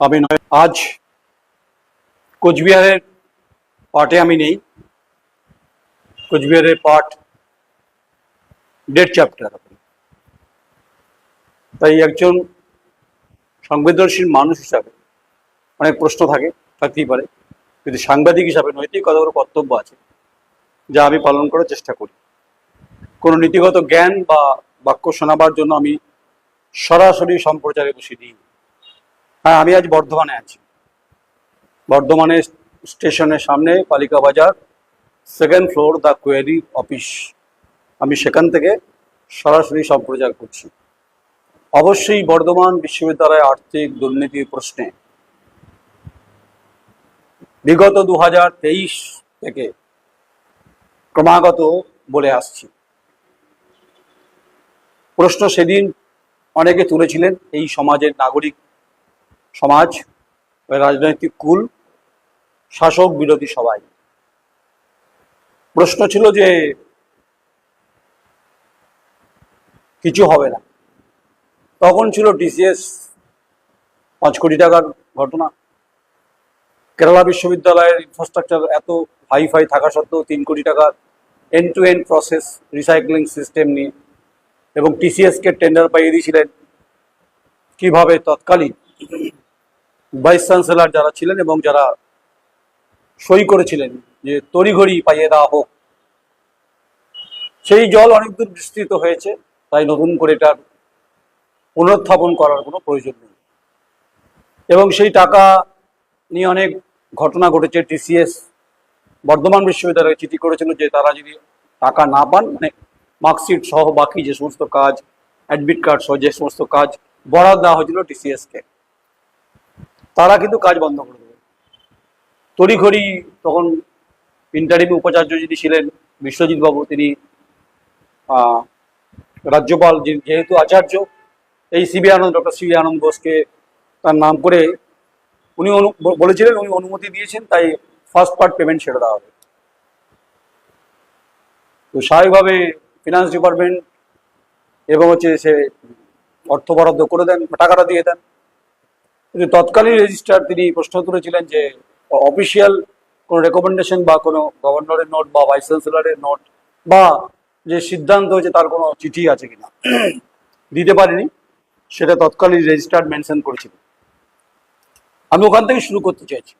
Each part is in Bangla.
আমি নয় আজ কোচবিহারের পার্টে আমি নেই। কোচবিহারের পার্ট ডেড চ্যাপ্টার তাই একজন সংবেদনশীল মানুষ হিসাবে অনেক প্রশ্ন থাকে, থাকতেই পারে। কিন্তু সাংবাদিক হিসাবে নৈতিক নৈতিকতার কর্তব্য আছে, যা আমি পালন করার চেষ্টা করি। কোনো নীতিগত জ্ঞান বা বাক্য শোনাবার জন্য আমি সরাসরি সম্প্রচারে বসে দিই। হ্যাঁ আমি আজ বর্ধমানে আছি। বর্ধমানে স্টেশনের সামনে Palika Bazar second floor the quarry office আমি সেখান থেকে সরাসরি সম্প্রচার করছি। অবশ্যই বর্ধমান বিশ্ববিদ্যালয়ে আর্থিক দুর্নীতির প্রশ্নে। বিগত দু হাজার তেইশ থেকে ক্রমাগত বলে আসছি। প্রশ্ন সেদিন অনেকে তুলেছিলেন, এই সমাজের নাগরিক সমাজ, রাজনৈতিক কুল, শাসক বিরোধী সবাই। প্রশ্ন ছিল যে কিছু হবে না। তখন ছিল টিসিএস, পাঁচ কোটি টাকার ঘটনা। কেরালা বিশ্ববিদ্যালয়ের ইনফ্রাস্ট্রাকচার এত হাই ফাই থাকা সত্ত্বেও তিন কোটি টাকার end to end process recycling system নিয়ে এবং টিসিএসকে টেন্ডার পাইয়ে দিয়েছিলেন। কীভাবে তৎকালীন ভাইস চ্যান্সেলর যারা ছিলেন এবং যারা সই করেছিলেন যে তড়িঘড়ি পাইয়ে দেওয়া হোক, সেই জল অনেক দূর বিস্তৃত হয়েছে, তাই নতুন করে এটার পুনরুত্থাপন করার কোনো প্রয়োজন নেই। এবং সেই টাকা নিয়ে অনেক ঘটনা ঘটেছে, টিসিএস বর্ধমান বিশ্ববিদ্যালয়ে চিঠি করেছিল যে তারা যদি টাকা না পান মানে মার্কশিট সহ বাকি যে সমস্ত কাজ, অ্যাডমিট কার্ড সহ যে সমস্ত কাজ বরাদ দেওয়া হয়েছিল টিসিএসকে। তারা কিন্তু কাজ বন্ধ করে দেবে। তড়িঘড়ি তখন ইন্টারিম উপাচার্য যিনি ছিলেন, বিশ্বজিৎ বাবু, তিনি রাজ্যপাল যেহেতু আচার্য, এই C V Ananda doctor C V Ananda বোসকে তার নাম করে উনি বলেছিলেন, উনি অনুমতি দিয়েছেন, তাই ফার্স্ট পার্ট পেমেন্ট ছেড়ে দেওয়া হবে। তো স্বাভাবিকভাবে ফিনান্স ডিপার্টমেন্ট এবং হচ্ছে সে অর্থ বরাদ্দ করে দেন, টাকাটা দিয়ে দেন। কিন্তু তৎকালীন রেজিস্ট্রার তিনি প্রশ্ন তুলেছিলেন যে, অফিসিয়াল কোনো রেকমেন্ডেশন বা কোনো গভর্নরের নোট বা ভাইস চ্যান্সেলরের নোট বা যে সিদ্ধান্ত হয়েছে তার কোনো চিঠি আছে কিনা, দিতে পারেনি। সেটা তৎকালীন রেজিস্ট্রার মেনশন করেছিল। আমি ওখান থেকে শুরু করতে চাইছি।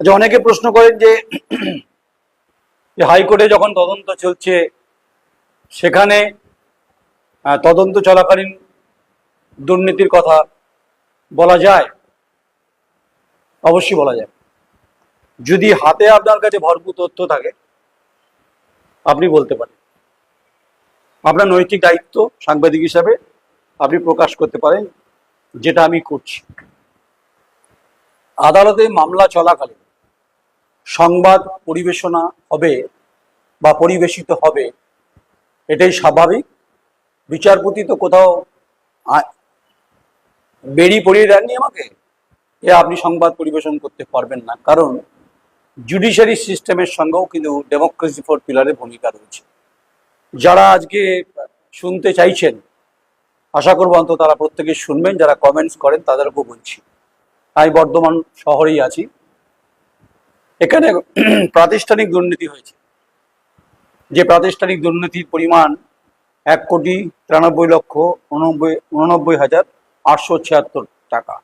আচ্ছা অনেকে প্রশ্ন করেন যে যে হাইকোর্টে যখন তদন্ত চলছে, সেখানে তদন্ত চলাকালীন দুর্নীতির কথা বলা যায়? অবশ্যই বলা যায়। যদি হাতে আপনার কাছে ভরপুর তথ্য থাকে, আপনি বলতে পারেন। আপনার নৈতিক দায়িত্ব সাংবাদিক হিসাবে আপনি প্রকাশ করতে পারেন, যেটা আমি করছি। আদালতে মামলা চলাকালীন সংবাদ পরিবেশনা হবে বা পরিবেশিত হবে, এটাই স্বাভাবিক। বিচারপতি তো কোথাও বেরি পড়িয়ে দেননি আমাকে? এ আপনি সংবাদ পরিবেশন করতে পারবেন না, কারণ জুডিশিয়ারি সিস্টেমের সঙ্গেও কিন্তু ডেমোক্রেসি ফর পিলারের ভূমিকা রয়েছে। যারা আজকে শুনতে চাইছেন, আশা করব অন্তত তারা প্রত্যেকে শুনবেন, যারা কমেন্টস করেন তাদেরকেও বলছি। আমি বর্ধমান শহরেই আছি। এখানে প্রাতিষ্ঠানিক দুর্নীতি হয়েছে। যে প্রাতিষ্ঠানিক দুর্নীতির পরিমাণ এক কোটি তিরানব্বই লক্ষ উনব্বই, উননব্বই হাজার আটশো ছিয়াত্তর টাকা।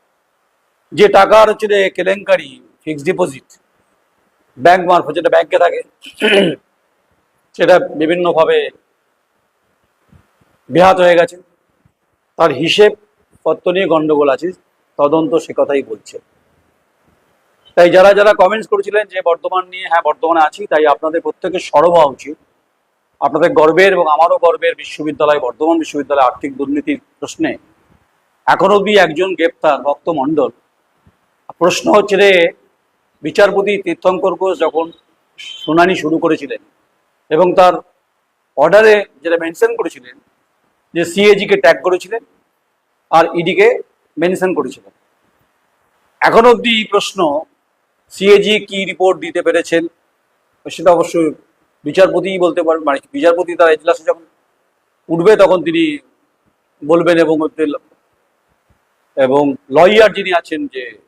যে টাকার হচ্ছে কেলেঙ্কারি ফিক্সড ডিপোজিট ব্যাংক মারফত যেটা ব্যাংকে থাকে, সেটা বিভিন্নভাবে বেহাত হয়ে গেছে। তার হিসেব পত্র নিয়ে গন্ডগোল আছে, তদন্ত সে কথাই বলছে। তাই যারা যারা কমেন্টস করেছিলেন যে বর্তমান নিয়ে হ্যাঁ বর্তমানে আছি, তাই আপনাদের প্রত্যেকের সরব হওয়া উচিত। আপনাদের গর্বের এবং আমারও গর্বের বিশ্ববিদ্যালয়, বর্ধমান বিশ্ববিদ্যালয় আর্থিক দুর্নীতির প্রশ্নে এখন অবধি একজন গ্রেপ্তার ভক্ত মণ্ডল প্রশ্ন হচ্ছে রে, বিচারপতি তীর্থঙ্কর ঘোষ যখন শুনানি শুরু করেছিলেন এবং তার অর্ডারে যেটা মেনশন করেছিলেন, যে সিএজি কে ট্যাগ করেছিলেন আর ইডিকে মেনশন করেছিলেন। এখন অবধি প্রশ্ন সিএজি কি রিপোর্ট দিতে পেরেছেন, সেটা অবশ্যই বিচারপতিই বলতে পারবেন মানে বিচারপতি তার এজলাসে যখন উঠবে তখন তিনি বলবেন এবং এবং লয়ার যিনি আছেন যে,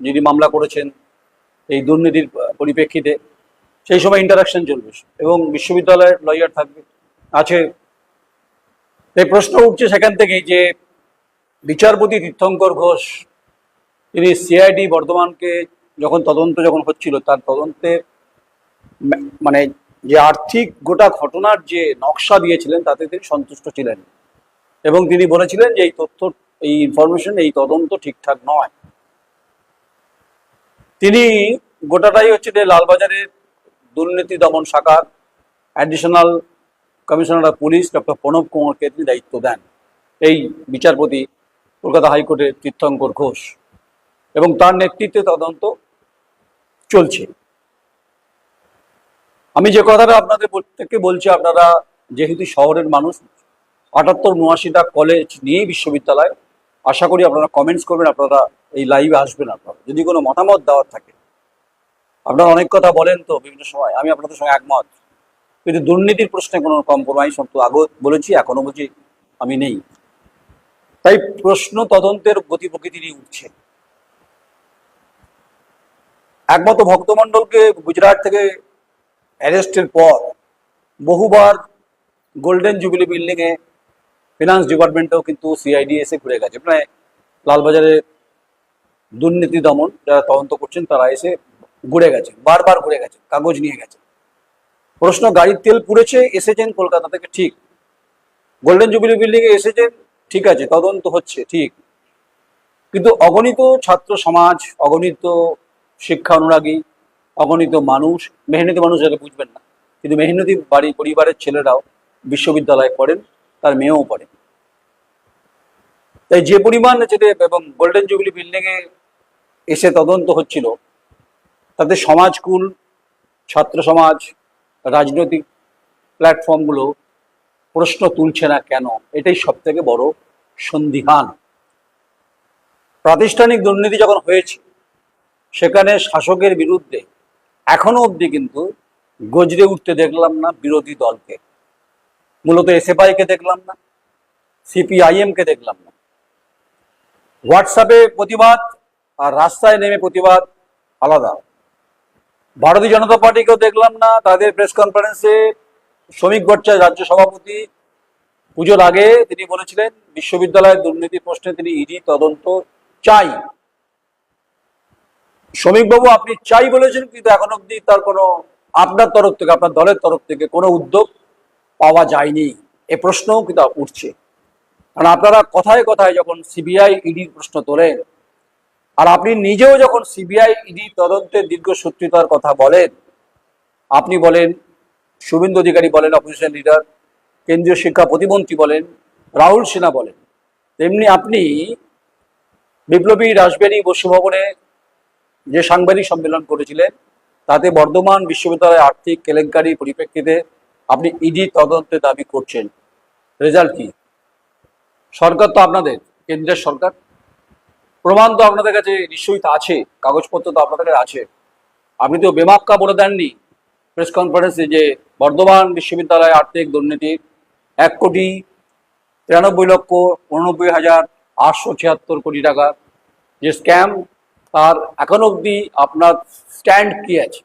যিনি মামলা করেছেন, এই দুর্নীতির পরিপ্রেক্ষিতে সেই সময় ইন্টারাকশন চলবে। এবং বিশ্ববিদ্যালয়ের লয়ার থাকবে। আছে, এই প্রশ্ন উঠছে সেখান থেকেই যে, বিচারপতি তীর্থঙ্কর ঘোষ, তিনি সিআইডি বর্ধমানকে যখন তদন্ত যখন হচ্ছিল, তার তদন্তে মানে যে আর্থিক গোটা ঘটনার যে নকশা দিয়েছিলেন, তাতে তিনি সন্তুষ্ট ছিলেন। এবং তিনি বলেছিলেন যে, এই তথ্য এই ইনফরমেশন এই তদন্ত ঠিকঠাক নয়। তিনি গোটাটাই হচ্ছে যে লালবাজারের দুর্নীতি দমন শাখার additional commissioner of police doctor Pranab কুমারকে তিনি দায়িত্ব দেন। এই বিচারপতি কলকাতা হাইকোর্টের তীর্থঙ্কর ঘোষ। এবং তার নেতৃত্বে তদন্ত চলছে। আমি যে কথাটা আপনাদের প্রত্যেককে বলছি, আপনারা যেহেতু শহরের মানুষ, আটাত্তর উনআশিটা কলেজ নিয়েই বিশ্ববিদ্যালয় আশা করি আপনারা কমেন্টস করবেন, আপনারা এই লাইভে আসবেন আপনারা। যদি কোনো মতামত দেওয়ার থাকে, আপনারা অনেক কথা বলেন তো বিভিন্ন সময়, আমি আপনাদের সঙ্গে একমত। কিন্তু দুর্নীতির প্রশ্নে কোনো কম্প্রোমাইজ তো আগেও বলেছি এখনও বলছি, আমি নেই। তাই প্রশ্ন তদন্তের গতি প্রকৃতি নিয়ে উঠছে। একমাত্র ভক্তমণ্ডলকে গুজরাট থেকে অ্যারেস্টের পর বহুবার গোল্ডেন জুবিলি বিল্ডিং এ ফিনান্স ডিপার্টমেন্টেও কিন্তু সিআইডি এসে ঘুরে গেছে। মানে লালবাজারে দুর্নীতি দমন যারা তদন্ত করছেন, তারা এসে ঘুরে গেছে, বারবার ঘুরে গেছে, কাগজ নিয়ে গেছে। প্রশ্ন, গাড়ির তেল পুড়েছে, এসেছেন কলকাতা থেকে? ঠিক। গোল্ডেন জুবিলি বিল্ডিং এ এসেছেন? ঠিক আছে, তদন্ত হচ্ছে, ঠিক। কিন্তু অগণিত ছাত্র সমাজ, অগণিত শিক্ষা অনুরাগী, অগণিত মানুষ, মেহনতি মানুষ যারা বুঝবেন না, কিন্তু মেহনতি বাড়ি পরিবারের ছেলেরাও বিশ্ববিদ্যালয়ে পড়েন তার মেয়েও পড়ে। তাই যে পরিমাণ যেতে এবং গোল্ডেন জুবিলি বিল্ডিং এ এসে তদন্ত হচ্ছিল, তাতে সমাজকুল ছাত্র সমাজ, রাজনৈতিক প্ল্যাটফর্মগুলো প্রশ্ন তুলছে না কেন? এটাই সব থেকে বড় সন্দিহান প্রাতিষ্ঠানিক দুর্নীতি যখন হয়েছে, সেখানে শাসকের বিরুদ্ধে এখনও অবধি কিন্তু গজরে উঠতে দেখলাম না বিরোধী দলকে। মূলত এসএফআই কে দেখলাম না সিপিআইএম কে দেখলাম না। হোয়াটসঅ্যাপে প্রতিবাদ আর রাস্তায় নেমে প্রতিবাদ আলাদা। ভারতীয় জনতা পার্টিকেও দেখলাম না, তাদের প্রেস কনফারেন্সে শ্রমিক ভট্টাচার্য রাজ্য সভাপতি পুজোর আগে তিনি বলেছিলেন, বিশ্ববিদ্যালয়ের দুর্নীতি প্রশ্নে তিনি ইডি তদন্ত চাই। শ্রমিকবাবু, আপনি চাই বলেছেন, কিন্তু এখন অব্দি তার কোনো আপনার তরফ থেকে, আপনার দলের তরফ থেকে কোনো উদ্যোগ পাওয়া যায়নি। এ প্রশ্নও কিন্তু উঠছে। কারণ আপনারা কথায় কথায় যখন সিবিআই ইডির প্রশ্ন তোলেন, আর আপনি নিজেও যখন সিবিআই ইডি তদন্তের দীর্ঘসূত্রিতার কথা বলেন, আপনি বলেন, শুভেন্দু অধিকারী বলেন অপোজিশন লিডার কেন্দ্রীয় শিক্ষা প্রতিমন্ত্রী বলেন, রাহুল সিনহা বলেন, তেমনি আপনি বিপ্লবী রাসবেরি বসুভবনে যে সাংবাদিক সম্মেলন করেছিলেন, তাতে বর্ধমান বিশ্ববিদ্যালয়ের আর্থিক কেলেঙ্কারি পরিপ্রেক্ষিতে আপনি ইডি তদন্তের দাবি করছেন। রেজাল্ট কি? সরকার তো আপনাদের, কেন্দ্রের সরকার। প্রমাণ তো আপনাদের কাছে নিশ্চয়ই আছে, কাগজপত্র তো আপনাদের কাছে আছে। আপনি তো বেমাক্কা বলে দেননি প্রেস কনফারেন্সে যে বর্ধমান বিশ্ববিদ্যালয়ে আর্থিক দুর্নীতি এক কোটি তিরানব্বই লক্ষ উননব্বই হাজার আটশো ছিয়াত্তর কোটি টাকা। যে স্ক্যাম, তার এখন অবধি আপনার স্ট্যান্ড কি আছে?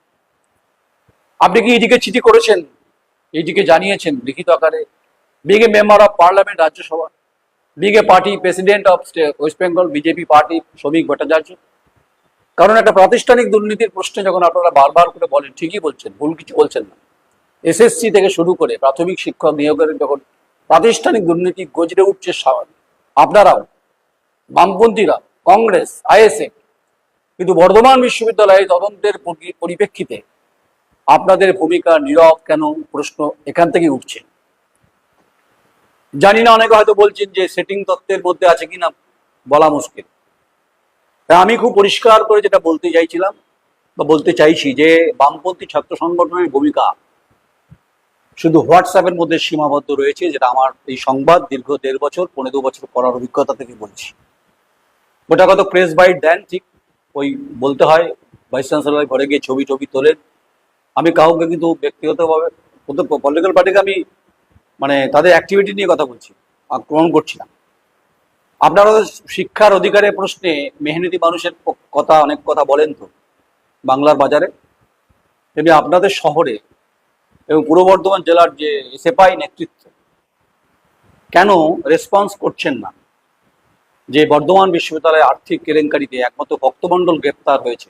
আপনি কি ইডিকে চিঠি করেছেন? ইডিকে জানিয়েছেন লিখিত আকারে, big member of parliament Rajya Sabha, big party president of West Bengal BJP party Shramik Bhattacharya. কারণ একটা প্রাতিষ্ঠানিক দুর্নীতির প্রশ্নে যখন আপনারা বারবার করে বলেন, ঠিকই বলছেন, ভুল কিছু বলছেন না। এসএসসি থেকে শুরু করে প্রাথমিক শিক্ষক নিয়োগের যখন প্রাতিষ্ঠানিক দুর্নীতি গজরে উঠছে আপনারাও, বামপন্থীরা, কংগ্রেস আইএসএ কিন্তু বর্ধমান বিশ্ববিদ্যালয়ে তদন্তের পরিপ্রেক্ষিতে আপনাদের ভূমিকা নীরব কেন? প্রশ্ন এখান থেকে উঠছে। জানি না, অনেকে হয়তো বলছেন যে সেটিং তত্ত্বের মধ্যে আছে কিনা বলা মুশকিল। আমি খুব পরিষ্কার করে যেটা বলতে চাইছিলাম বা বলতে চাইছি যে বামপন্থী ছাত্র সংগঠনের ভূমিকা শুধু হোয়াটসঅ্যাপের মধ্যে সীমাবদ্ধ রয়েছে, যেটা আমার এই সংবাদ দীর্ঘ দেড় বছর, পনেরো বছর পড়ার অভিজ্ঞতা থেকে বলছি। ওটা কত প্রেস বাইট দেন ঠিক ওই বলতে হয় ভাইস চ্যান্সেলর ঘরে গিয়ে ছবি টবি তোলেন আমি কাউকে কিন্তু ব্যক্তিগতভাবে পলিটিক্যাল পার্টিকে আমি মানে তাদের অ্যাক্টিভিটি নিয়ে কথা বলছি আক্রমণ করছি না আপনারা শিক্ষার অধিকারের প্রশ্নে মেহনতি মানুষের কথা, অনেক কথা বলেন তো, বাংলার বাজারে। তেমনি আপনাদের শহরে এবং পূর্ব বর্ধমান জেলার যে সেপাই নেতৃত্ব, কেন রেসপন্স করছেন না? যে বর্ধমান বিশ্ববিদ্যালয়ের আর্থিক কেলেঙ্কারিতে একমাত্র ভক্তমণ্ডল গ্রেপ্তার হয়েছে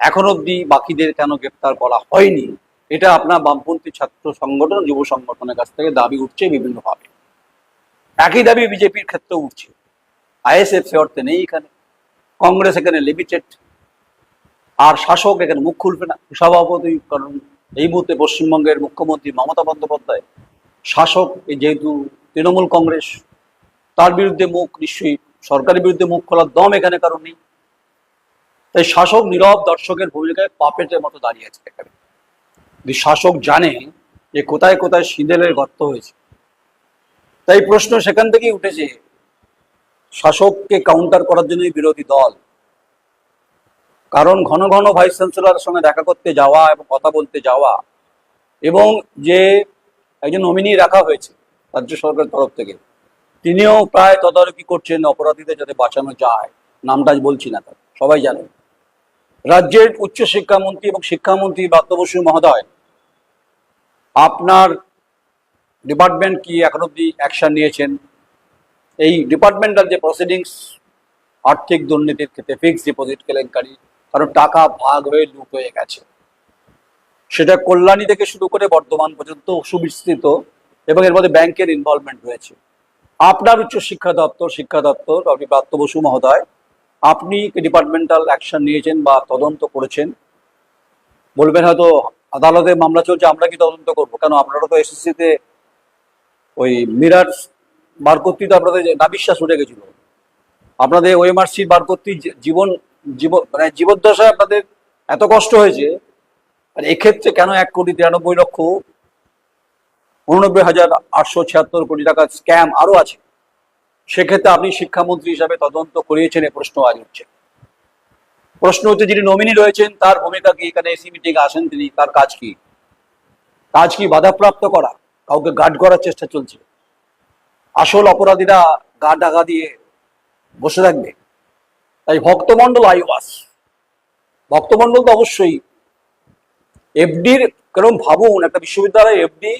এখন অবধি বাকিদের কেন গ্রেপ্তার করা হয়নি? এটা আপনার বামপন্থী ছাত্র সংগঠন, যুব সংগঠনের কাছ থেকে দাবি উঠছে বিভিন্নভাবে। একই দাবি বিজেপির ক্ষেত্রে উঠছে। আইএসএফ সে অর্থে নেই এখানে। কংগ্রেস এখানে লিমিটেড আর শাসক এখানে মুখ খুলবে না। স্বভাবতই কারণ এই মুহূর্তে পশ্চিমবঙ্গের মুখ্যমন্ত্রী মমতা বন্দ্যোপাধ্যায়, শাসক যেহেতু তৃণমূল কংগ্রেস, তার বিরুদ্ধে মুখ নিশ্চয়ই সরকারের বিরুদ্ধে মুখ খোলার দম এখানে কারণ নেই। তাই শাসক নীরব দর্শকের ভূমিকায় পাপেটের মতো দাঁড়িয়ে আছে এখানে। যদি শাসক জানে যে কোথায় কোথায় সিঁদেলের গর্ত হয়েছে, তাই প্রশ্ন সেখান থেকেই উঠেছে, শাসককে কাউন্টার করার জন্যই বিরোধী দল। কারণ ঘন ঘন ভাইস চ্যান্সেলরের সঙ্গে দেখা করতে যাওয়া এবং কথা বলতে যাওয়া এবং যে একজন নমিনি রাখা হয়েছে রাজ্য সরকারের তরফ থেকে, তিনিও প্রায় তদারকি করছেন অপরাধীদের যাতে বাঁচানো যায়। নামটা বলছি না সবাই জানে। রাজ্যের উচ্চ শিক্ষামন্ত্রী এবং শিক্ষামন্ত্রী ব্রাত্য বসু মহোদয়, আপনার ডিপার্টমেন্ট কি এখন অব্দি অ্যাকশন নিয়েছেন? এই ডিপার্টমেন্টাল যে প্রসিডিংস আর্থিক দুর্নীতির ক্ষেত্রে ফিক্সড ডিপোজিট কেলেঙ্কারি, কারণ টাকা ভাগ হয়ে লুট হয়ে গেছে। সেটা কল্যাণী থেকে শুরু করে বর্ধমান পর্যন্ত সুবিস্তৃত এবং এর মধ্যে ব্যাংকের ইনভলভমেন্ট রয়েছে। আপনার উচ্চ শিক্ষা দপ্তর শিক্ষা দপ্তর, আপনি প্রাপ্ত বসু মহোদয় আপনি ডিপার্টমেন্টাল অ্যাকশন নিয়েছেন বা তদন্ত করেছেন? বলবেন হয়তো আদালতে মামলা চলছে, আমরা কি তদন্ত করব? কেন আপনারা তো এসএসসিতে ওই মিরার বার করতেই তো আপনাদের না বিশ্বাস উঠে গেছিল। আপনাদের ওএমআরসি বার করতেই জীবন মানে জীবদ্দশায় আপনাদের এত কষ্ট হয়েছে, আর এক্ষেত্রে কেন এক কোটি তিরানব্বই লক্ষ উননব্বই হাজার আটশো ছিয়াত্তর কোটি টাকার স্ক্যাম আরও আছে? সেক্ষেত্রে আপনি শিক্ষামন্ত্রী হিসাবে তদন্ত করিয়েছেন, এ প্রশ্ন আজ হচ্ছে প্রশ্ন হচ্ছে, যিনি নমিনি রয়েছেন, তার ভূমিকা কি? এখানে এসি মিটিং আসেন তিনি, তার কাজ কি? কাজ কি? বাধাপ্রাপ্ত করা? কাউকে গার্ড করার চেষ্টা চলছে। আসল অপরাধীরা গা ডাকা দিয়ে বসে থাকবে। তাই ভক্তমন্ডল আইওয়াস ভক্তমন্ডল তো অবশ্যই, এফডির কারণ ভাবুন, একটা বিশ্ববিদ্যালয় এফডি,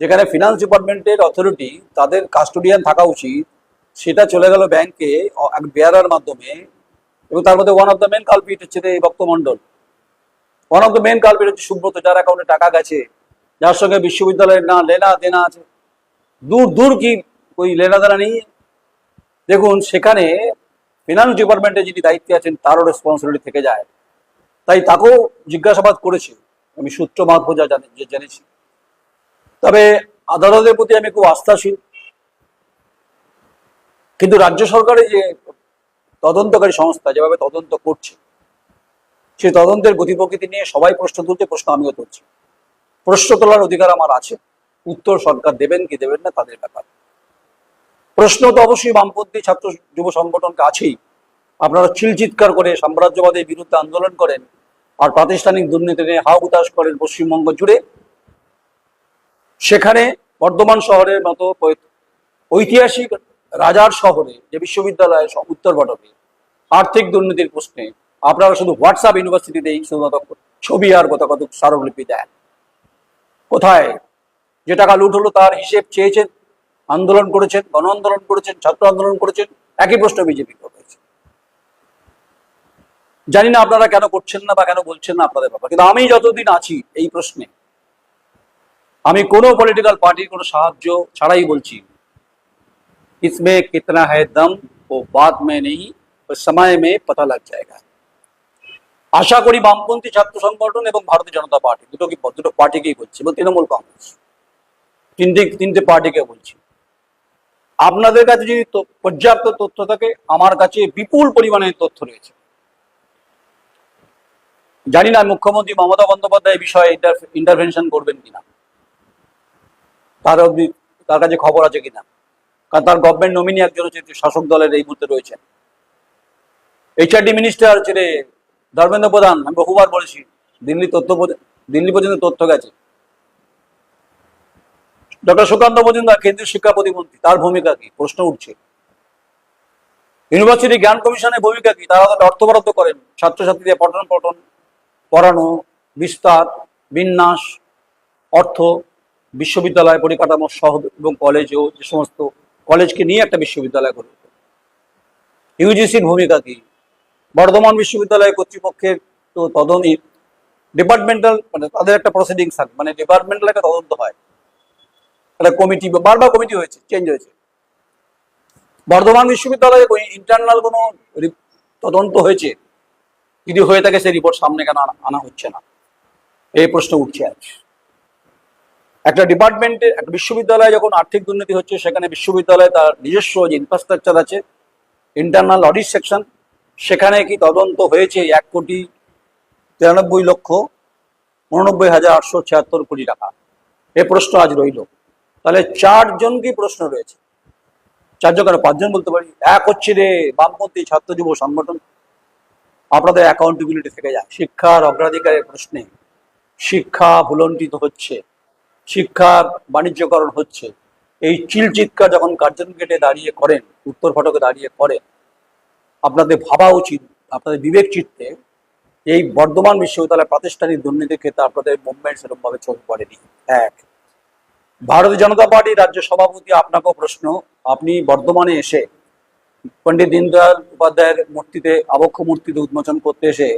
যেখানে ফিনান্স ডিপার্টমেন্টের অথরিটি তাদের কাস্টোডিয়ান থাকা উচিত সেটা চলে গেল ব্যাংকে বেয়ারার মাধ্যমে, এবং তার মধ্যে one of the main culprit হচ্ছে এই ভক্তমন্ডল one of the main culprit হচ্ছে সুব্রত, যার অ্যাকাউন্টে টাকা গেছে। যার সঙ্গে বিশ্ববিদ্যালয়ের না, লেনা দেনা আছে। দূর দূর কি ওই লেনা দেনা নেই? দেখুন, সেখানে ফিনান্স ডিপার্টমেন্টে যিনি দায়িত্বে আছেন, তারও রেসপন্সিবিলিটি থেকে যায়। তাই তাকেও জিজ্ঞাসাবাদ করেছি। আমি সূত্র মারফত যা জানি, যে জেনেছি। তবে আদালতের প্রতি আমি খুব আস্থাশীল। কিন্তু রাজ্য সরকারের যে তদন্তকারী সংস্থা যেভাবে তদন্ত করছে, সেই তদন্তের গতি প্রকৃতি নিয়ে সবাই প্রশ্ন তুলছে, প্রশ্ন আমিও তুলছি। প্রশ্ন তোলার অধিকার আমার আছে, উত্তর সরকার দেবেন কি দেবেন না তাদের ব্যাপার। প্রশ্ন তো অবশ্যই বামপন্থী ছাত্র যুব সংগঠনকে আছেই। আপনারা চিলচিৎকার করে সাম্রাজ্যবাদের বিরুদ্ধে আন্দোলন করেন আর প্রাতিষ্ঠানিক দুর্নীতি নিয়ে হাও উতাস করেন পশ্চিমবঙ্গ জুড়ে, সেখানে বর্ধমান শহরের মতো ঐতিহাসিক রাজার শহরে, যে বিশ্ববিদ্যালয় উত্তর বটকে, আর্থিক দুর্নীতির প্রশ্নে আপনারা শুধু হোয়াটসঅ্যাপ ইউনিভার্সিটিতেই শুধুমাত্র ছবি আর কথা কত স্মারকলিপি দেন। কোথায়? যে টাকা লুট হলো তার হিসেব চেয়েছেন, আন্দোলন করেছেন, গণ আন্দোলন করেছেন, ছাত্র আন্দোলন করেছেন, একই প্রশ্ন বিজেপি করেছে। জানি না আপনারা কেন করছেন না বা কেন বলছেন না আপনাদের ব্যাপার, কিন্তু আমি যতদিন আছি এই প্রশ্নে, আমি কোনো পলিটিক্যাল পার্টির কোনো সাহায্য ছাড়াই বলছি। इसमें कितना है दम वो बाद में नहीं वो समय में पता लग जाएगा আশা করি বামপন্থী ছাত্র সংগঠন এবং ভারতীয় জনতা পার্টি দুটো কি দুটো পার্টিকেই বলছি এবং তৃণমূল কংগ্রেস তিনটে তিনটে পার্টিকে বলছি আপনাদের কাছে যদি তো- পর্যাপ্ত তথ্য থাকে আমার কাছে বিপুল পরিমাণে তথ্য রয়েছে জানি না মুখ্যমন্ত্রী মমতা বন্দ্যোপাধ্যায় এই বিষয়ে ইন্টারভেনশন করবেন কিনা তার অবধি তার কাছে খবর আছে কিনা কারণ তার গভর্নমেন্ট নমিনি একজন হচ্ছে শাসক দলের এই মুহূর্তে রয়েছেন। এইচআরডি মিনিস্টার ছেলে ধর্মেন্দ্র প্রধান, আমি বহুবার বলেছি, দিল্লি তথ্য দিল্লি পর্যন্ত তথ্য গেছে। ডক্টর সুকান্ত মজুমদার, কেন্দ্রীয় শিক্ষা প্রতিমন্ত্রী, তার ভূমিকা কি? প্রশ্ন উঠছে। ইউনিভার্সিটি জ্ঞান কমিশনের ভূমিকা কি? তারা তাদের অর্থ বরাদ্দ করেন। ছাত্রছাত্রীদের পঠন পঠন পড়ানো, বিস্তার, বিন্যাস, অর্থ, বিশ্ববিদ্যালয় পরিকাঠামো সহ এবং কলেজেও যে সমস্ত কলেজকে নিয়ে একটা বিশ্ববিদ্যালয় গড়ে। ইউজিসির ভূমিকা কি? বর্ধমান বিশ্ববিদ্যালয় কর্তৃপক্ষের তো তদন্ত ডিপার্টমেন্টাল মানে তাদের একটা প্রসিডিংস থাকে মানে ডিপার্টমেন্টাল একটা তদন্ত হয়। একটা কমিটি বারবার কমিটি হয়েছে চেঞ্জ হয়েছে। বর্ধমান বিশ্ববিদ্যালয়ে ইন্টারনাল কোনো তদন্ত হয়েছে? যদি হয়ে থাকে সেই রিপোর্ট সামনে কেন আনা হচ্ছে না? এই প্রশ্ন উঠছে আজ। একটা ডিপার্টমেন্টে একটা বিশ্ববিদ্যালয়ে যখন আর্থিক দুর্নীতি হচ্ছে, সেখানে বিশ্ববিদ্যালয়ে তার নিজস্ব যে ইনফ্রাস্ট্রাকচার আছে ইন্টারনাল অডিট সেকশন সেখানে কি তদন্ত হয়েছে এক কোটি তিরানব্বই লক্ষ উননব্বই হাজার আটশো ছিয়াত্তর কোটি টাকা? এ প্রশ্ন আজ রইল। তাহলে চারজন কি প্রশ্ন রয়েছে? চারজন কেন? পাঁচজন বলতে পারি? এক হচ্ছে রে বামপন্থী ছাত্র যুব সংগঠন। আপনাদের অ্যাকাউন্টেবিলিটি থেকে যায় শিক্ষার অগ্রাধিকারের প্রশ্নে শিক্ষা ভুলণ্ঠিত হচ্ছে। শিক্ষার বাণিজ্যকরণ হচ্ছে। এই চিল চিৎকার যখন কার্জন গেটে দাঁড়িয়ে করেন, উত্তর ফটকে দাঁড়িয়ে করেন, আপনাদের ভাবা উচিত, আপনাদের বিবেক চিত্তে এই বর্ধমান বিশ্ববিদ্যালয় প্রাতিষ্ঠানিক দুর্নীতির ক্ষেত্রে আপনাদের মুভমেন্ট সেরকমভাবে চোখ পড়েনি। এক, ভারতীয় জনতা পার্টি রাজ্য সভাপতি, আপনাকেও প্রশ্ন, আপনি বর্ধমানে এসে পণ্ডিত দীনদয়াল উপাধ্যায়ের মূর্তিতে, আবক্ষ মূর্তিতে উন্মোচন করতে এসে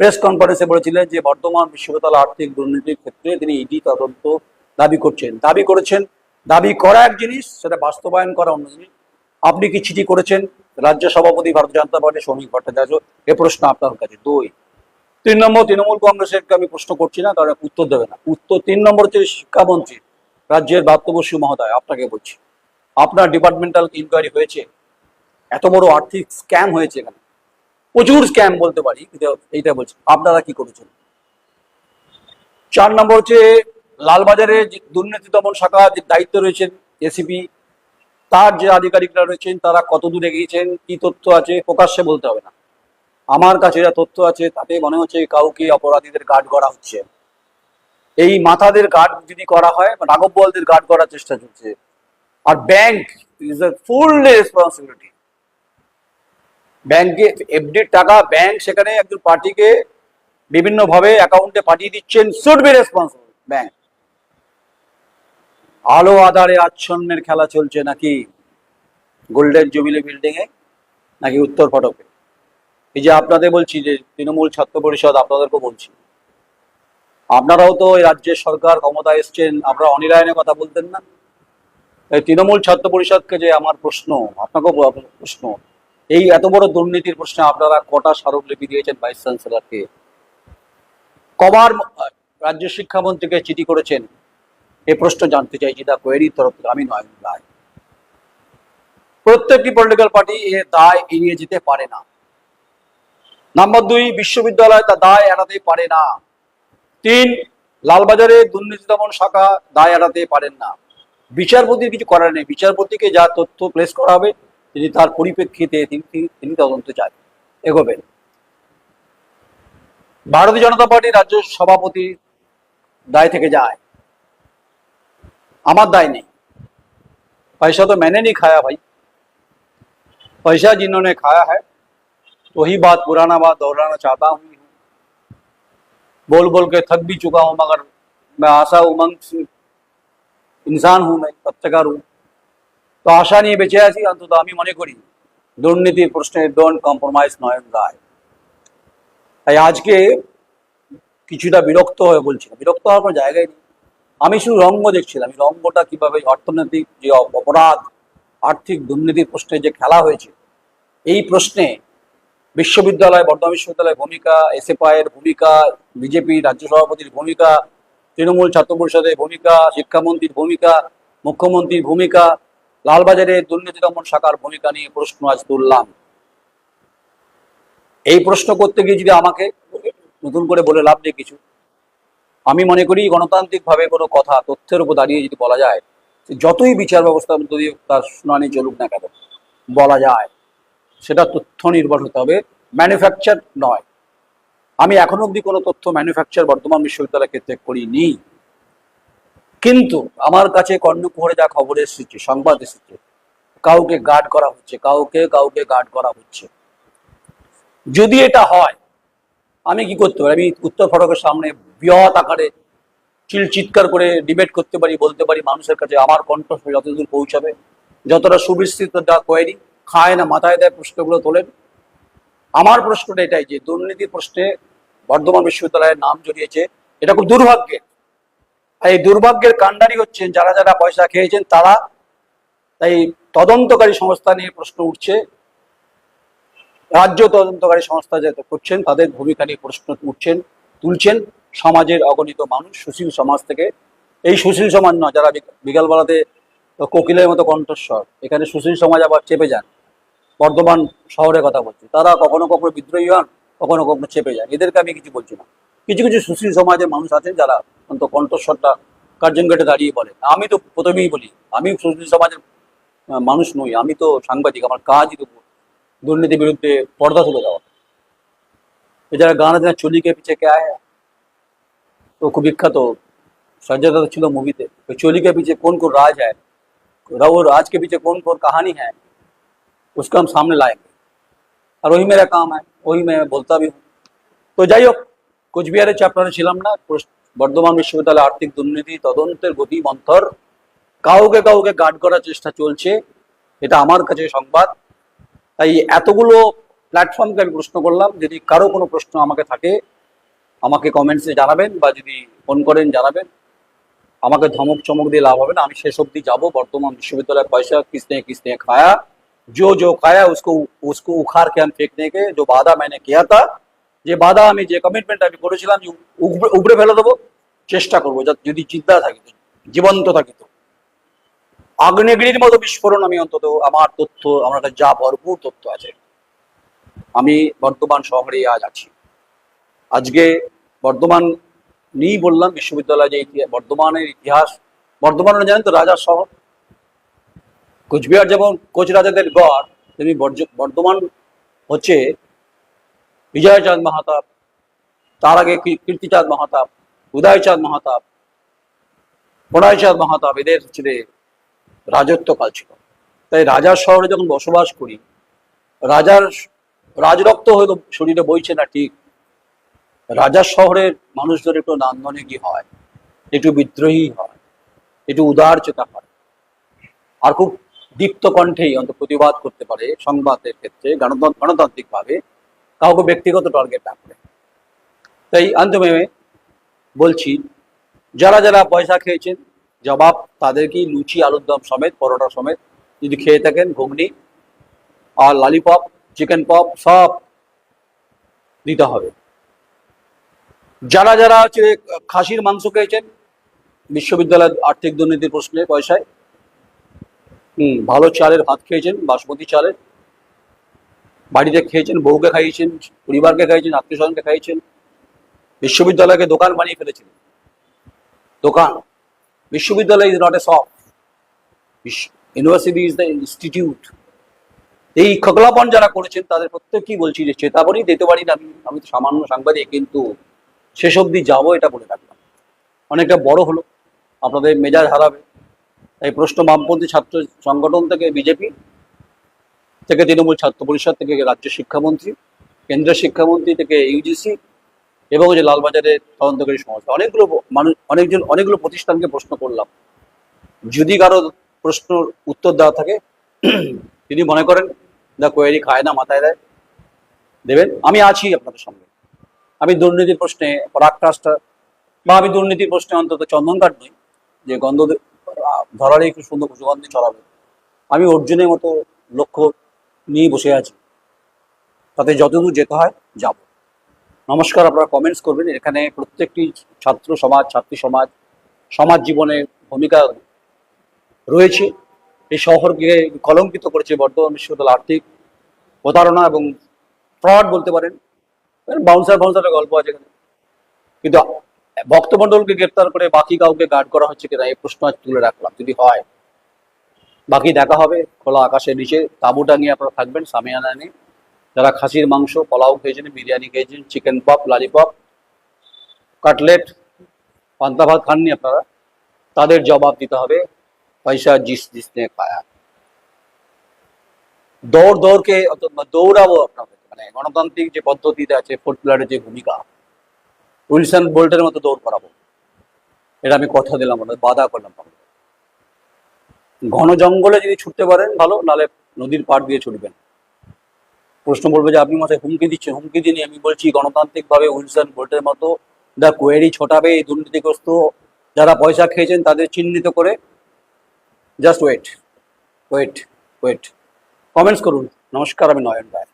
প্রেস কনফারেন্সে বলেছিলেন যে, বর্ধমান বিশ্ববিদ্যালয় আর্থিক দুর্নীতির ক্ষেত্রে তিনি ইডি তদন্ত দাবি করছেন। দাবি করেছেন, দাবি করা এক জিনিস, সেটা বাস্তবায়ন করা অন্য জিনিস। আপনি কি চিঠি করেছেন? রাজ্য সভাপতি ভারতীয় জনতা পার্টির শ্রমিক ভট্টাচার্য, এ প্রশ্ন আপনার কাছে দুই। তিন নম্বর, তৃণমূল কংগ্রেসেরকে আমি প্রশ্ন করছি না কারণ উত্তর দেবে না। উত্তর তিন নম্বর হচ্ছে শিক্ষামন্ত্রী, রাজ্যের বাত্যবসু মহোদয়, আপনাকে বলছি। আপনার ডিপার্টমেন্টাল ইনকোয়ারি হয়েছে। এত বড় আর্থিক স্ক্যাম হয়েছে এখানে। প্রচুর স্ক্যাম বলতে পারি এইটা বলছি। আপনারা কি করেছেন? চার নম্বর হচ্ছে লালবাজারে যে দুর্নীতি দমন শাখা যে দায়িত্ব রয়েছেন এসিপি, তার যে আধিকারিকরা রয়েছেন, তারা কত দূরে গিয়েছেন কি তথ্য আছে, প্রকাশ্যে বলতে হবে না। আমার কাছে যা তথ্য আছে, তাতে মনে হচ্ছে কাউকে অপরাধীদের গার্ড করা হচ্ছে। এই মাথাদের গার্ড যদি করা হয়, রাঘব বলদের গার্ড করার চেষ্টা চলছে। আর bank is a fully responsibility ব্যাংকে এফডির টাকা, ব্যাংক সেখানে একজন পার্টিকে বিভিন্নভাবে অ্যাকাউন্টে পাঠিয়ে দিচ্ছেন শুড বি রেসপন্সিবল ব্যাংক আলো আধারে আচ্ছন্নের খেলা চলছে নাকি গোল্ডেন জুবিলি বিল্ডিং এ নাকি উত্তর ফটকে? এই যে আপনাদের বলছি যে তৃণমূল ছাত্র পরিষদ, আপনাদেরকেও বলছি। আপনারাও তো এই রাজ্যের সরকার ক্ষমতা এসছেন আপনারা অনিরায়নের কথা বলতেন না। এই তৃণমূল ছাত্র পরিষদকে যে আমার প্রশ্ন, আপনাকেও প্রশ্ন, এই এত বড় দুর্নীতির প্রশ্নে আপনারা কটা স্মারকলিপি দিয়েছেন ভাইস চ্যান্সেলরকে কবার রাজ্য শিক্ষামন্ত্রীকে চিঠি করেছেন এই প্রশ্ন জানতে চাইছি দা কোয়েরির তরফ থেকে, আমি নয় রায় প্রত্যেকটি পলিটিক্যাল পার্টি এ দায় এড়িয়ে যেতে পারে না। নাম্বার দুই, বিশ্ববিদ্যালয় তা দায় এড়াতে পারে না। তিন, লালবাজারে দুর্নীতি দমন শাখা দায় এড়াতে পারেন না। বিচারপতির কিছু করার নেই। বিচারপতিকে যা তথ্য প্লেস করা হবে, তিনি তার পরিপ্রেক্ষিতে তিনি তদন্ত চান এগোবেন। ভারতীয় জনতা পার্টি রাজ্য সভাপতি দায় থেকে যায়। আমার দায় নেই पैसा तो मैंने नहीं खाया भाई पैसा जिन्होंने खाया है वही बात पुराना बात दोहराना चाहता हूँ बोल बोल के थक भी चुका हूँ मगर मैं आशा उमंग से इंसान हूँ मैं पत्रकार हूँ তো আশা নিয়ে বেঁচে আছি অন্তত আমি মনে করি দুর্নীতির প্রশ্নে ডোন্ট কম্প্রোমাইজ নয়ন রায় তাই আজকে কিছুটা বিরক্ত হয়ে বলছিলাম বিরক্ত হওয়ার কোনো জায়গায় নেই আমি শুধু রঙ্গ দেখছিলাম রঙ্গটা কীভাবে অর্থনৈতিক যে অপরাধ, আর্থিক দুর্নীতির প্রশ্নে যে খেলা হয়েছে, এই প্রশ্নে বিশ্ববিদ্যালয়, বর্ধমান বিশ্ববিদ্যালয়ের ভূমিকা, এসএফআই এর ভূমিকা, বিজেপি রাজ্য সভাপতির ভূমিকা, তৃণমূল ছাত্র পরিষদের ভূমিকা, শিক্ষামন্ত্রীর ভূমিকা, মুখ্যমন্ত্রীর ভূমিকা, লালবাজারে দুর্নীতি দমন শাখার ভূমিকা নিয়ে প্রশ্ন আজ তুললাম। এই প্রশ্ন করতে গিয়ে যদি আমাকে নতুন করে বলে লাভ নেই কিছু আমি মনে করি গণতান্ত্রিকভাবে কোনো কথা, তথ্যের উপর দাঁড়িয়ে যদি বলা যায় যতই বিচার ব্যবস্থা দিয়ে তার শুনানি চলুক না কেন, বলা যায়, সেটা তথ্য নির্ভর হতে হবে ম্যানুফ্যাকচার নয়। আমি এখনও অবধি কোনো তথ্য ম্যানুফ্যাকচার বর্তমান বিশ্ববিদ্যালয়ের ক্ষেত্রে করিনি। কিন্তু আমার কাছে কর্ণকুহরে যা খবর এসেছে, সংবাদ এসেছে, কাউকে গার্ড করা হচ্ছে, কাউকে কাউকে গার্ড করা হচ্ছে। যদি এটা হয় আমি কি করতে পারি? আমি উত্তর ফটকের সামনে বৃহৎ আকারে চিল চিৎকার করে ডিবেট করতে পারি, বলতে পারি মানুষের কাছে আমার কণ্ঠস্বর যতদূর পৌঁছাবে, যতটা সুবিস্তৃত যা কোয়েরি খায় না, মাথায় দেয় প্রশ্নগুলো তোলেন। আমার প্রশ্নটা এটাই যে, দুর্নীতির প্রশ্নে বর্ধমান বিশ্ববিদ্যালয়ের নাম জড়িয়েছে, এটা খুব দুর্ভাগ্যের আর এই দুর্ভাগ্যের কাণ্ডারি হচ্ছেন, যারা যারা পয়সা খেয়েছেন, তারা তাই তদন্তকারী সংস্থা নিয়ে প্রশ্ন উঠছে। রাজ্য তদন্তকারী সংস্থা যাতে করছেন, তাদের ভূমিকা নিয়ে প্রশ্ন উঠছেন, তুলছেন সমাজের অগণিত মানুষ, সুশীল সমাজ থেকে। এই সুশীল সমাজ নয়, যারা বিক- বিকালবেলাতে কোকিলের মতো কণ্ঠস্বর, এখানে সুশীল সমাজ আবার চেপে যান। বর্ধমান শহরের কথা বলছি। তারা কখনো কখনো বিদ্রোহী হন, কখনো কখনো চেপে যান। এদেরকে আমি কিছু বলছি না। কিছু কিছু সুশীল সমাজের মানুষ আছেন, যারা অন্ত কণ্ঠস্বরটা কার্জন গেটে দাঁড়িয়ে বলেন আমি তো প্রথমেই বলি, আমি সুশীল সমাজের মানুষ নই, আমি তো সাংবাদিক, আমার কাজই তো दुर्नीतर बिुदे पर्दा तुले जरा गान चुली के पीछे क्या है तो खूब विख्यात तो, संजय दत्त छो मूवी तो चोली के पीछे कौन कौन राज है वो राज के पीछे कौन कौन कहानी है उसका हम सामने लाएँगे और वही मेरा काम है वही मैं बोलता भी हूँ तो जाइयो कुछ भी अरे चैप्टर छम ना बर्धमान विश्वविद्यालय आर्थिक दुर्नीति तदंतर गति मंथर काउके काउके गार्ड करार चेषा चलते ये हमारे संबाद তাই এতগুলো প্ল্যাটফর্মকে আমি প্রশ্ন করলাম, যদি কারও কোনো প্রশ্ন আমাকে থাকে, আমাকে কমেন্টসে জানাবেন বা যদি ফোন করেন জানাবেন। আমাকে ধমক চমক দিয়ে লাভ হবে না, আমি শেষ অবধি যাব। বর্তমান বিশ্ববিদ্যালয়ের পয়সা কিসনে কিসনে খায়া जो जो খায়া উসকো উসকো উখার কে আমি ফেঁকনে কে জো বাধা মানে কেয়া তা যে বাধা আমি, যে কমিটমেন্ট আমি করেছিলাম যে ফেলে দেবো, চেষ্টা করব যদি চিন্তা থাকিত জীবন্ত থাকিত আগ্নেয়গিরির মতো বিস্ফোরণ আমি অন্তত আমার তথ্য, আমার কাছে যা ভরপুর তথ্য আছে, আমি বর্ধমান শহরে আজ আছি। আজকে বর্ধমান নিয়েই বললাম, বিশ্ববিদ্যালয় যে ইতিহাস, বর্ধমানের ইতিহাস, বর্ধমান মানে জানেন তো রাজার শহর? কোচবিহার যেমন কোচ রাজাদের গড়, তেমনি বর্ধমান হচ্ছে বিজয়চাঁদ মাহাতাব, তার আগে কীর্তিচাঁদ মাহাতাব, উদয়চাঁদ মাহাতাব, প্রণয়চাঁদ মাহাতাব, এদের হচ্ছে রাজত্বকাল ছিল। তাই রাজার শহরে যখন বসবাস করি, রাজার রাজরক্ত হয়তো শরীরে বইছে না ঠিক। রাজার শহরের মানুষদের একটু নান্দনিকই হয়, একটু বিদ্রোহী হয়, একটু উদার চেতা হয়। আর খুব দীপ্ত কণ্ঠেই অন্ত প্রতিবাদ করতে পারে সংবাদের ক্ষেত্রে গণতন্ত্র গণতান্ত্রিকভাবে, কাউকে ব্যক্তিগত টার্গেট করে। তাই অন্তমে বলছি, যারা যারা পয়সা খেয়েছেন জবাব তাদেরকেই লুচি, আলুর দম সমেত, পরোটা সমেত। যদি খেয়ে থাকেন, ঘুগনি আর লালিপপ চিকেন পপ সব দিতে হবে। যারা যারা হচ্ছে খাসির মাংস খেয়েছেন, বিশ্ববিদ্যালয়ের আর্থিক দুর্নীতির প্রশ্নে পয়সায়, হুম, ভালো চালের ভাত খেয়েছেন, বাসমতি চালের। বাড়িতে খেয়েছেন, বউকে খাইয়েছেন, পরিবারকে খাইয়েছেন আত্মীয় স্বজনকে খাইয়েছেন, বিশ্ববিদ্যালয়কে দোকান বানিয়ে ফেলেছেন দোকান বিশ্ববিদ্যালয় is not a shop university is the institute এই খগলাপন যারা করেছেন, তাদের প্রত্যেককেই বলছি যে চেতাবনী দিতে পারি না। আমি আমি সামান্য সাংবাদিক, কিন্তু শেষ অবধি যাব এটা বলে রাখলাম। অনেকটা বড় হলো। আপনাদের মেজাজ হারাবে। এই প্রশ্ন বামপন্থী ছাত্র সংগঠন থেকে বিজেপি, থেকে তৃণমূল ছাত্র পরিষদ, থেকে রাজ্য শিক্ষামন্ত্রী, কেন্দ্রীয় শিক্ষামন্ত্রী, থেকে ইউজিসি এবং যে লালবাজারের তদন্তকারী সংস্থা, অনেকগুলো মানুষ, অনেকজন, অনেকগুলো প্রতিষ্ঠানকে প্রশ্ন করলাম। যদি কারও প্রশ্ন উত্তর দেওয়া থাকে, তিনি মনে করেন, দা কোয়েরি খায় না, মাথায় দেয়। দেবেন। আমি আছি আপনাদের সঙ্গে আমি দুর্নীতির প্রশ্নে পরাক্রাসটা বা আমি দুর্নীতির প্রশ্নে অন্তত চন্দনকাঠ নই, যে গন্ধ ধরালে একটু সুন্দর সুগন্ধি ছড়াবে। আমি অর্জুনের মতো লক্ষ্য নিয়ে বসে আছি। তাতে যতদূর যেতে হয়, যাব। নমস্কার, আপনারা কমেন্টস করবেন। এখানে প্রত্যেকটি ছাত্র সমাজ, ছাত্রী সমাজ সমাজ জীবনে ভূমিকা রয়েছে। এই শহরকে কলঙ্কিত করেছে বর্ধমান বিশ্ববিদ্যালয় আর্থিক প্রতারণা এবং ফ্রড বলতে পারেন। বাউন্সার বাউন্সারের গল্প আছে এখানে। কিন্তু ভক্তমণ্ডলকে গ্রেপ্তার করে বাকি কাউকে গার্ড করা হচ্ছে কিনা, এই প্রশ্ন আজ তুলে রাখলাম। যদি হয়, বাকি দেখা হবে খোলা আকাশের নিচে। তাঁবু টাঙিয়ে আপনারা থাকবেন, সামিয়ানা নিয়ে। যারা খাসির মাংস, পোলাও খেয়েছেন, বিরিয়ানি খেয়েছেন চিকেন পপ লালিপপ কাটলেট পান্তা ভাত খাননি আপনারা, তাদের জবাব দিতে হবে, পয়সা জিস জিসনে খায়া দৌড় দৌড়কে দৌড়াবো আপনাদের মানে গণতান্ত্রিক যে পদ্ধতিতে আছে ফোর্থ প্লেয়ারের যে ভূমিকা, উইলসন বোল্টের মতো দৌড় করাবো। এটা আমি কথা দিলাম বাধা করলাম ঘন জঙ্গলে যদি ছুটতে পারেন, ভালো, নালে নদীর পাড় দিয়ে ছুটবেন। প্রশ্ন বলবে যে আপনি মাথায় হুমকি দিচ্ছেন। হুমকি দিনে আমি বলছি, গণতান্ত্রিকভাবে উইলসন বোল্টের মতো যা কোয়েরি ছোটাবে এই দুর্নীতিগ্রস্ত যারা পয়সা খেয়েছেন তাদের চিহ্নিত করে। Just wait wait wait comments করুন। নমস্কার, আমি নয়ন রায়।